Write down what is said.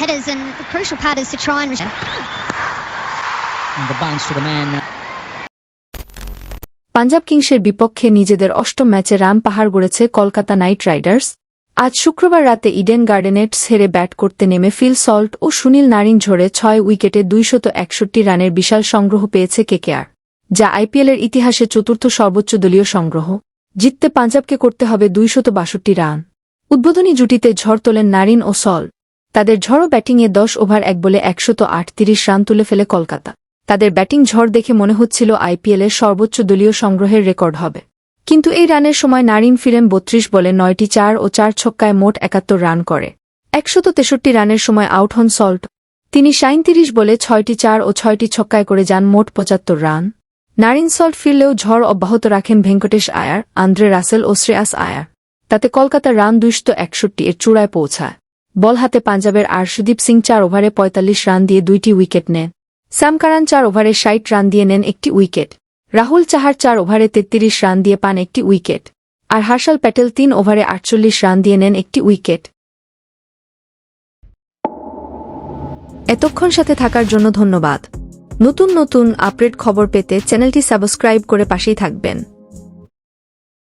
headers, and the crucial part is to try and. And the bounce to the man. Punjab কিংসের বিপক্ষে নিজেদের অষ্টম ম্যাচে রান পাহাড় গড়েছে কলকাতা নাইট রাইডার্স আজ শুক্রবার রাতে ইডেন গার্ডেনেটস হেরে ব্যাট করতে নেমে ফিল সল্ট ও সুনীল নারিন ঝরে ছয় উইকেটে দুইশত একষট্টি রানের বিশাল সংগ্রহ পেয়েছে কেকেআর যা আইপিএলের ইতিহাসে চতুর্থ সর্বোচ্চ দলীয় সংগ্রহ জিততে পাঞ্জাবকে করতে হবে দুইশত বাষট্টি রান উদ্বোধনী জুটিতে ঝড় তোলেন নারিন ও সল তাদের ঝড়ো ব্যাটিংয়ে দশ ওভার এক বলে একশত আটত্রিশ রান তুলে ফেলে কলকাতা। তাদের ব্যাটিং ঝড় দেখে মনে হচ্ছিল আইপিএলের সর্বোচ্চ দলীয় সংগ্রহের রেকর্ড হবে। কিন্তু এই রানের সময় নারিন ফিরেন বত্রিশ বলে নয়টি চার ও চার ছক্কায় মোট একাত্তর রান করে। একশত তেষট্টি রানের সময় আউট হন সল্ট। তিনি সাঁত্রিশ বলে ছয়টি চার ও ছয়টি ছক্কায় করে যান মোট পঁচাত্তর রান। নারিন সল্ট ফিরলেও ঝড় অব্যাহত রাখেন ভেঙ্কটেশ আয়ার, আন্দ্রে রাসেল ও শ্রেয়াস আয়ার। তাতে কলকাতার রান দুইশত একষট্টি এর চূড়ায় পৌঁছায়। বল হাতে পাঞ্জাবের আরশদীপ সিং চার ওভারে পঁয়তাল্লিশ রান দিয়ে দুইটি উইকেট নেন স্যাম কারান চার ওভারে ষাট রান দিয়ে নেন একটি উইকেট। রাহুল চাহার চার ওভারে তেত্রিশ রান দিয়ে পান একটি উইকেট। আর হার্ষাল প্যাটেল তিন ওভারে আটচল্লিশ রান দিয়ে নেন একটি উইকেট। এতক্ষণ সাথে থাকার জন্য ধন্যবাদ। নতুন নতুন আপডেট খবর পেতে চ্যানেলটি সাবস্ক্রাইব করে পাশেই থাকবেন।